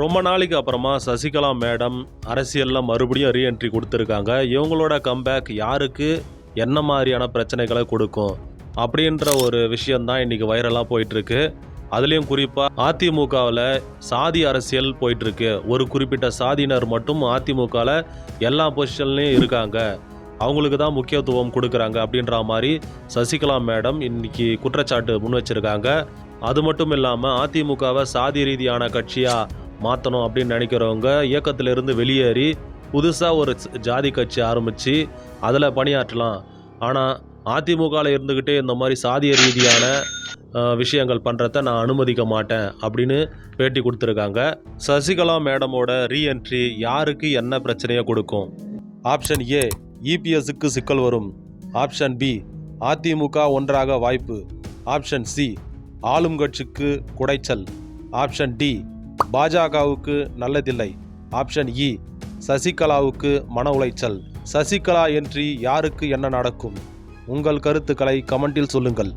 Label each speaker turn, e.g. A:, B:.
A: ரொம்ப நாளைக்கு அப்புறமா சசிகலா மேடம் அரசியலில் மறுபடியும் ரீஎன்ட்ரி கொடுத்துருக்காங்க. இவங்களோட கம்பேக் யாருக்கு என்ன மாதிரியான பிரச்சனைகளை கொடுக்கும் அப்படின்ற ஒரு விஷயந்தான் இன்றைக்கி வைரலாக போயிட்டுருக்கு. அதுலேயும் குறிப்பாக அதிமுகவில் சாதி அரசியல் போயிட்டுருக்கு. ஒரு குறிப்பிட்ட சாதியினர் மட்டும் அதிமுகவில் எல்லா பொசிஷன்லேயும் இருக்காங்க. அவங்களுக்கு தான் முக்கியத்துவம் கொடுக்குறாங்க அப்படின்ற மாதிரி சசிகலா மேடம் இன்னைக்கு குற்றச்சாட்டு முன் வச்சிருக்காங்க. அது மட்டும் இல்லாமல் அதிமுகவை சாதி ரீதியான கட்சியாக மாற்றணும் அப்படின்னு நினைக்கிறவங்க இயக்கத்திலிருந்து வெளியேறி புதுசாக ஒரு ஜாதி கட்சி ஆரம்பித்து அதில் பணியாற்றலாம். ஆனால் அதிமுகவில் இருந்துக்கிட்டே இந்த மாதிரி சாதிய ரீதியான விஷயங்கள் பண்ணுறத நான் அனுமதிக்க மாட்டேன் அப்படின்னு பேட்டி கொடுத்துருக்காங்க. சசிகலா மேடமோட ரீஎன்ட்ரி யாருக்கு என்ன பிரச்சனையை கொடுக்கும்? ஆப்ஷன் ஏ இபிஎஸ்க்கு சிக்கல் வரும். ஆப்ஷன் பி அதிமுக ஒன்றாக வாய்ப்பு. ஆப்ஷன் சி ஆளும் கட்சிக்கு குடைச்சல். ஆப்ஷன் டி பாஜகவுக்கு நல்லதில்லை. ஆப்ஷன் இ சசிகலாவுக்கு மன உளைச்சல். சசிகலா என்றி யாருக்கு என்ன நடக்கும்? உங்கள் கருத்துக்களை கமெண்டில் சொல்லுங்கள்.